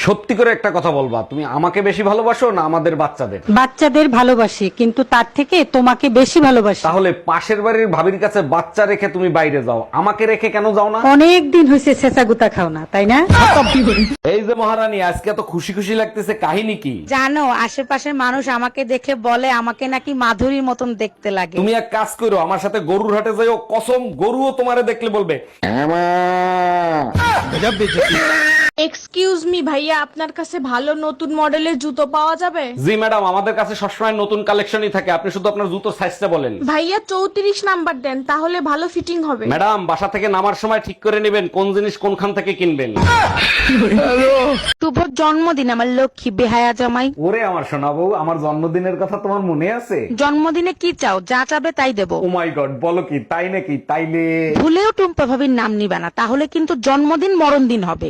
সত্যি করে একটা কথা বলবা তুমি আমাকে বেশি ভালোবাসো না আমাদের বাচ্চাদের? বাচ্চাদের ভালোবাসি কিন্তু তার থেকে তোমাকে বেশি ভালোবাসি। তাহলে পাশের বাড়ির ভাবির কাছে বাচ্চা রেখে তুমি বাইরে যাও আমাকে রেখে কেন যাও না? অনেক দিন হয়েছে শেষা গুতা খাও না তাই না? এই যে মহারানী আজকে এত খুশি খুশি লাগতেছে কাহিনী কি? জানো আশেপাশের মানুষ আমাকে দেখে বলে আমাকে নাকি মাধুরীর মতন দেখতে লাগে। তুমি এক কাজ করো আমার সাথে গরুর হাটে যাইও কসম গরুও তোমারে দেখলে বলবে। এক্সকিউজ মি ভাইয়া আপনার কাছে ভালো নতুন মডেলের জুতো পাওয়া যাবে? জি ম্যাডাম আমাদের কাছে সবসময় নতুন কালেকশনই থাকে। আপনি শুধু আপনার জুতোর সাইজটা বলেন। ভাইয়া চৌত্রিশ নাম্বার দেন তাহলে ভালো ফিটিং হবে। ম্যাডাম বাসা থেকে নামার সময় ঠিক করে নেবেন কোন জিনিস কোনখান থেকে কিনবেন। জন্মদিন আমার লক্ষ্মী বেহায়া জামাই। ওরে আমার সোনা বউ আমার জন্মদিনের কথা তোমার মনে আছে? জন্মদিনে কি চাও যা চাবে তাই দেবো। ও মাই গড বলো কি তাই নাকি? তাইলে ভুলেও টুম্পা ভাবির নাম নিবে না তাহলে কিন্তু জন্মদিন মরণ দিন হবে।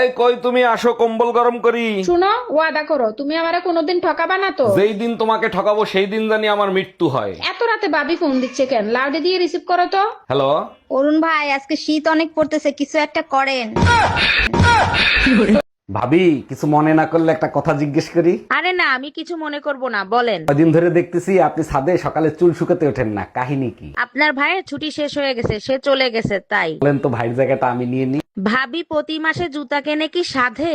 এই কই তুমি আসো কম্বল গরম করি। শুনো ওয়াদা করো তুমি আমারে কোনোদিন ঠকাবা না তো। যেই দিন তোমাকে ঠকাবো সেই দিন জানি আমার মৃত্যু হয়। এত রাতে বাবি ফোন দিচ্ছে কেন? লাউডে দিয়ে রিসিভ করো তো। হ্যালো? অরুণ ভাই আজকে শীত অনেক পড়তেছে কিছু একটা করেন। ভাবি কিছু মনে না করলে একটা কথা জিজ্ঞেস করি। আরে না আমি কিছু মনে করব না বলেন। কদিন ধরে দেখতেছি আপনি ছাদে সকালে চুল শুকাতে ওঠেন না কাহিনী কি? আপনার ভাইয়ের ছুটি শেষ হয়ে গেছে সে চলে গেছে তাই। বলেন তো ভাইয়ের জায়গাটা আমি নিয়ে নিই। ভাবি প্রতি মাসে জুতা কেনে কি সাধে?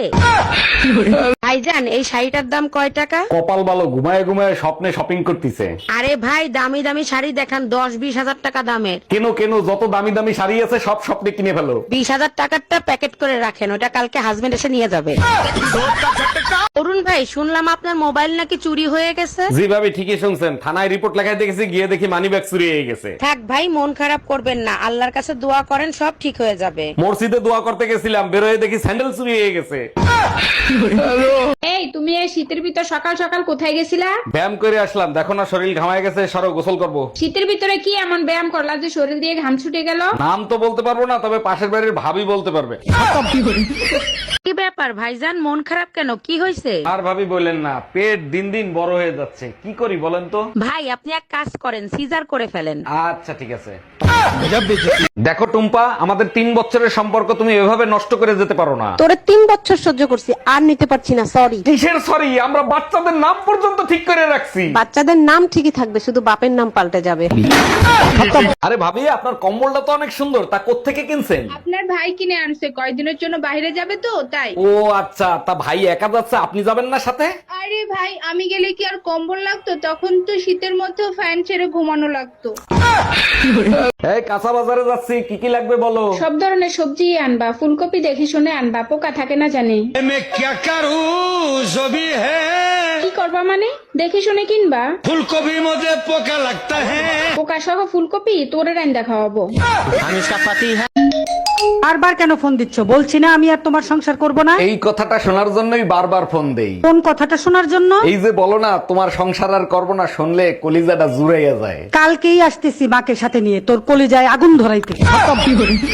ভাইজান এই শাড়িটার দাম কয় টাকা? কপাল ভালো ঘুমায় ঘুমায় স্বপ্নে শপিং করতেছে। আরে ভাই দামি দামি শাড়ি দেখান দশ বিশ হাজার টাকা দামের। কেন কেন যত দামি দামি শাড়ি আছে সব স্বপ্নে কিনে ফেলো। বিশ হাজার টাকারটা প্যাকেট করে রাখেন ওটা কালকে হাজবেন্ড এসে নিয়ে যাবে। অরুণ ভাই শুনলাম আপনার মোবাইল নাকি চুরি হয়ে গেছে? জি ভাবি ঠিকই শুনছেন। থানায় রিপোর্ট লেখায় দেখেছি গিয়ে দেখি মানি ব্যাগ চুরি হয়ে গেছে। থাক ভাই মন খারাপ করবেন না। আল্লাহর কাছে দোয়া করেন সব ঠিক হয়ে যাবে। মসজিদে দোয়া করতে গেছিলাম বেরোয় দেখি স্যান্ডেল চুরি হয়ে গেছে। এই তুমি এই শীতের ভিতর সকাল সকাল কোথায় গেছিলা? ব্যায়াম করে আসলাম। দেখো না শরীর ঘামায় গেছে সরো গোসল করব। শীতের ভিতরে কি এমন ব্যায়াম করলা যে শরীর দিয়ে ঘাম ছুটে গেল? নাম তো বলতে পারব না তবে পাশের বাড়ির ভাবি বলতে পারবে। কি ব্যাপার ভাইজান মন খারাপ কেন? কি হয়েছে আর ভাবি বললেন না পেট দিন দিন বড় হয়ে যাচ্ছে। কি করি বলেন তো? ভাই আপনি এক কাজ করেন সিজার করে ফেলেন। আচ্ছা ঠিক আছে। দেখো টুম্পা আমাদের তিন বছরের সম্পর্ক তুমি এভাবে নষ্ট করে যেতে পারো না। তোরে তিন বছর সহ্য করছি আর নিতে পারছি না সরি কিসের সরি আমরা বাচ্চাদের নাম পর্যন্ত ঠিক করে রাখছি। বাচ্চাদের নাম ঠিকই থাকবে শুধু বাপের নাম পাল্টে যাবে। আরে ভাবি আপনার কম্বলটা তো অনেক সুন্দর তা কোত্থেকে কিনছেন? আপনার ভাই কিনে আনছে কয়দিনের জন্য বাইরে যাবে তো তাই। ও আচ্ছা তা ভাই একা যাচ্ছে আপনি যাবেন না সাথে? আরে ভাই আমি গেলে কি আর কম্বল লাগতো? তখন তো শীতের মধ্যেও ফ্যান ছেড়ে ঘুমানো লাগতো। এই কাঁচা বাজারে যাচ্ছি কি কি লাগবে বলো? সব ধরনের সবজি আনবা ফুলকপি দেখে শুনে আনবা পোকা থাকে না জানি। কি করবা মানে? দেখে শুনে কিনবা। ফুলকপি মধ্যে পোকা লাগতা হ্যাঁ পোকা সহ ফুলকপি তোরে রান দেখাবো আমি বারবার কেন ফোন দিচ্ছ? বলছি না আমি আর তোমার সংসার করব না। এই কথাটা শোনার জন্যই বারবার ফোন দেই। কোন কথাটা শোনার জন্য? এই যে বলো না তোমার সংসার আর করব না শুনলে কলিজাটা জুড়াইয়া যায়। কালকেই আসতেছি মাকে সাথে নিয়ে তোর কলিজায় আগুন ধরাইতে।